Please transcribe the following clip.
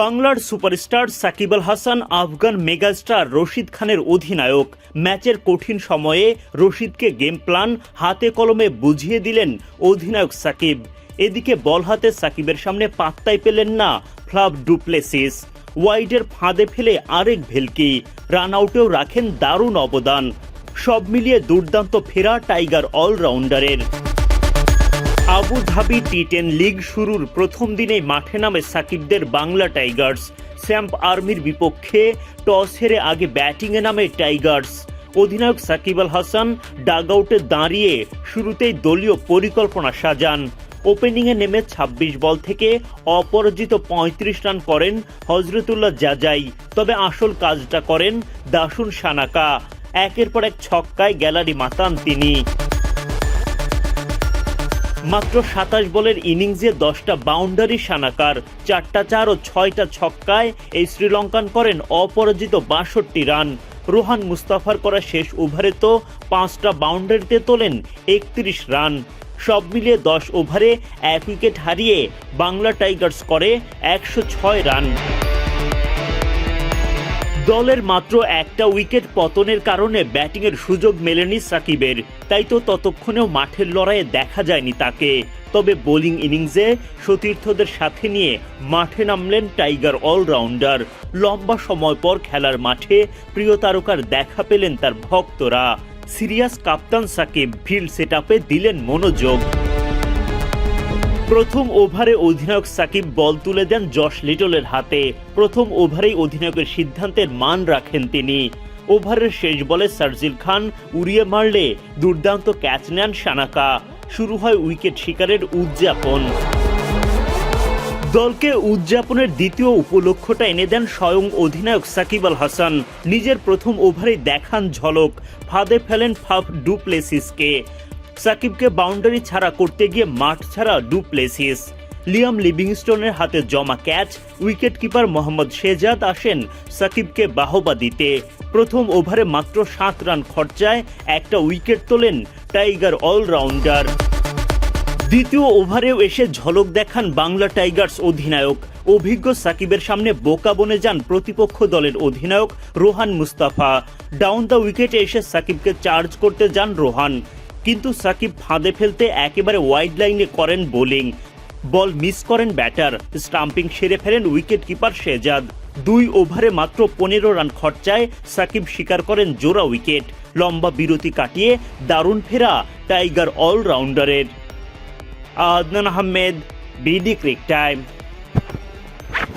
বাংলার superstar Shakib Al Hasan, Afghan megastar Rashid খানের অধিনায়ক। ম্যাচের কঠিন সময়ে রশিদকে গেম প্ল্যান হাতে কলমে বুঝিয়ে দিলেন অধিনায়ক সাকিব। এদিকে বল হাতে সাকিবের সামনে পাত্তাই পেলেন না ফ্লাভ ডুপ্লেসিস। ওয়াইডের ফাঁদে ফেলে আরেক ভেলকি রান আউটেও রাখেন দারুণ অবদান। সব মিলিয়ে দুর্দান্ত ফেরা tiger অলরাউন্ডারের। Abu Dhabi T ten league শুরুর প্রথম দিনেই মাঠে নামে সাকিবদের বাংলা টাইগার্স। স্যাম্প আর্মির বিপক্ষে টস হেরে আগে ব্যাটিংয়ে নামে টাইগার্স। অধিনায়ক সাকিব আল হাসান ডাগআউটে দাঁড়িয়ে শুরুতেই দলীয় পরিকল্পনা সাজান। ওপেনিংয়ে নেমে ২৬ বল থেকে অপরাজিত ৩৫ রান করেন হজরতুল্লাহ জাজাই। তবে আসল কাজটা করেন দাসুন সানাকা। একের পর এক ছক্কায় গ্যালারি মাতান তিনি। মাত্র সাতাশ বলের ইনিংসে দশটা বাউন্ডারি সানাকার, চারটা চার ও ছয়টা ছক্কায় এই শ্রীলঙ্কান করেন অপরাজিত বাষট্টি রান। রোহান মুস্তাফার করা শেষ ওভারে তো পাঁচটা বাউন্ডারিতে তোলেন একত্রিশ রান। সব মিলিয়ে দশ ওভারে এক উইকেট হারিয়ে বাংলা টাইগার্স করে একশো ছয় রান। দলের মাত্র একটা উইকেট পতনের কারণে ব্যাটিংয়ের সুযোগ মেলেনি সাকিবের। তাই তো ততক্ষণেও মাঠের লড়াইয়ে দেখা যায়নি তাকে। তবে বোলিং ইনিংসে সতীর্থদের সাথে নিয়ে মাঠে নামলেন টাইগার অলরাউন্ডার। লম্বা সময় পর খেলার মাঠে প্রিয় তারকার দেখা পেলেন তার ভক্তরা। সিরিয়াস কাপ্তান সাকিব, ফিল্ড সেট দিলেন মনোযোগ। প্রথম ওভারে অধিনায়ক সাকিব বল তুলে দেন জশ লিটলের হাতে। প্রথম ওভারেই অধিনায়কের সিদ্ধান্তের মান রাখেন তিনি। ওভারের শেষ বলে সার্জিল খান উড়িয়ে মারলে দুর্দান্ত ক্যাচ নেন সানাকা। শুরু হয় উইকেট শিকারের উদযাপন। দলকে উদযাপনের দ্বিতীয় উপলক্ষটা এনে দেন স্বয়ং অধিনায়ক সাকিব আল হাসান। নিজের প্রথম ওভারে দেখান ঝলক। ফাঁদে ফেলেন ফাফ ডুপ্লেসিসকে। সাকিবকে বাউন্ডারি ছাড়া করতে গিয়ে মাঠ ছাড়া ডু প্লেসিস লিয়াম লিভিংস্টোনের হাতে জমা catch wicket keeper Mohammad Shehzad আসেন সাকিবকে বাহবা দিতে। প্রথম ওভারে মাত্র সাত রান খরচায় একটা উইকেট তোলেন টাইগার অলরাউন্ডার দ্বিতীয় ওভারেও এসে ঝলক দেখান বাংলা টাইগার্স অধিনায়ক। অভিজ্ঞ সাকিবের সামনে বোকা বনে যান প্রতিপক্ষ দলের অধিনায়ক রোহান মুস্তাফা। ডাউন দ্য উইকেটে এসে সাকিবকে চার্জ করতে যান রোহান। কিন্তু সাকিব ফাঁদে ফেলতে একেবারে ওয়াইড লাইনে করেন বোলিং বল মিস করেন ব্যাটার স্টাম্পিং সেরে ফেলেন উইকেট কিপার শেজাদ দুই ওভারে মাত্র পনেরো রান খরচায় সাকিব শিকার করেন জোড়া উইকেট লম্বা বিরতি কাটিয়ে দারুণ ফেরা tiger অলরাউন্ডারের Adnan Ahmed BD cric time